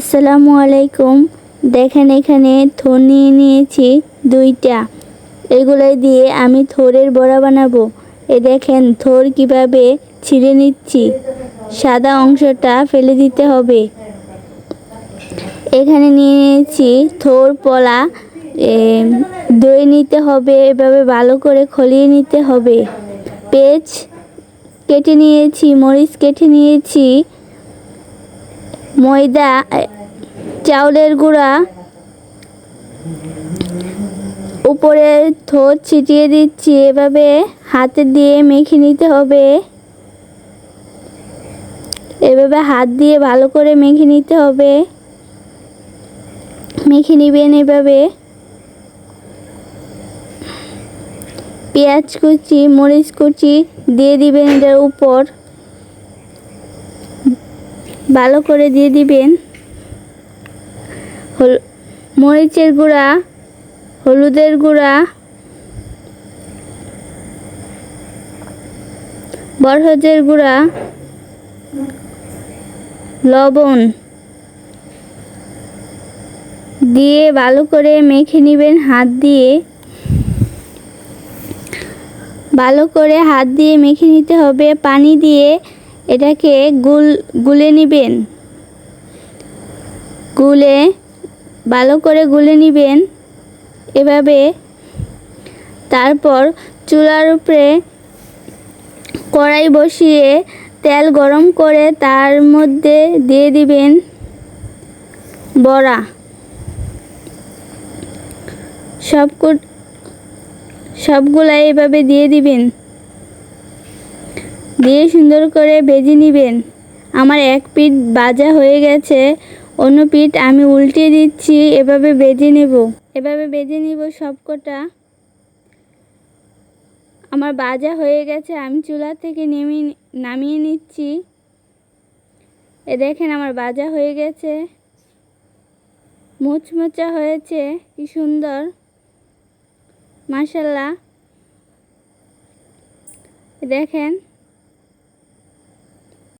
আসসালামু আলাইকুম। দেখেন এখানে থোর নিয়ে নিয়েছি দুইটা। এগুলো দিয়ে আমি থোরের বড়া বানাবো। এ দেখেন থোর কীভাবে ছিঁড়ে নিচ্ছি। সাদা অংশটা ফেলে দিতে হবে। এখানে নিয়ে নিয়েছি থোর পলা। দই নিতে হবে, এভাবে ভালো করে খলিয়ে নিতে হবে। পেঁচ কেটে নিয়েছি, মরিচ কেটে নিয়েছি। ময়দা, চাউলের গুঁড়া, উপরে থোর ছিটিয়ে দিচ্ছি। এভাবে হাতে দিয়ে মেখে নিতে হবে। এভাবে হাত দিয়ে ভালো করে মেখে নিতে হবে। মেখে নেবেন এভাবে। পেঁয়াজ কুচি, মরিচ কুচি দিয়ে দিবেন এটার উপর। ভালো করে দিয়ে দিবেন। হল মরিচের গুঁড়া, হলুদের গুঁড়া বরহজের গুঁড়া, লবণ দিয়ে ভালো করে মেখে নেবেন হাত দিয়ে। ভালো করে হাত দিয়ে মেখে নিতে হবে। পানি দিয়ে এটাকে গুল, গুলে নেবেন। গুলে, ভালো করে গুলে নেবেন। এভাবে তারপর চুলার উপরে কড়াই বসিয়ে তেল গরম করে তার মধ্যে দিয়ে দিবেন বড়া। সব সবগুলাই এভাবে দিয়ে দিবেন। দিয়ে সুন্দর করে ভেজে নেবেন। আমার এক পিঠ ভাজা হয়ে গেছে, অন্য পিঠ আমি উল্টে দিচ্ছি, এভাবে ভেজে নেব। এভাবে ভেজে নিব সবকটা। আমার ভাজা হয়ে গেছে, আমি চুলা থেকে নেমে, নামিয়ে নিচ্ছি। এ দেখেন আমার ভাজা হয়ে গেছে। মুচমুচা হয়েছে, কি সুন্দর। মাশাল্লাহ দেখেন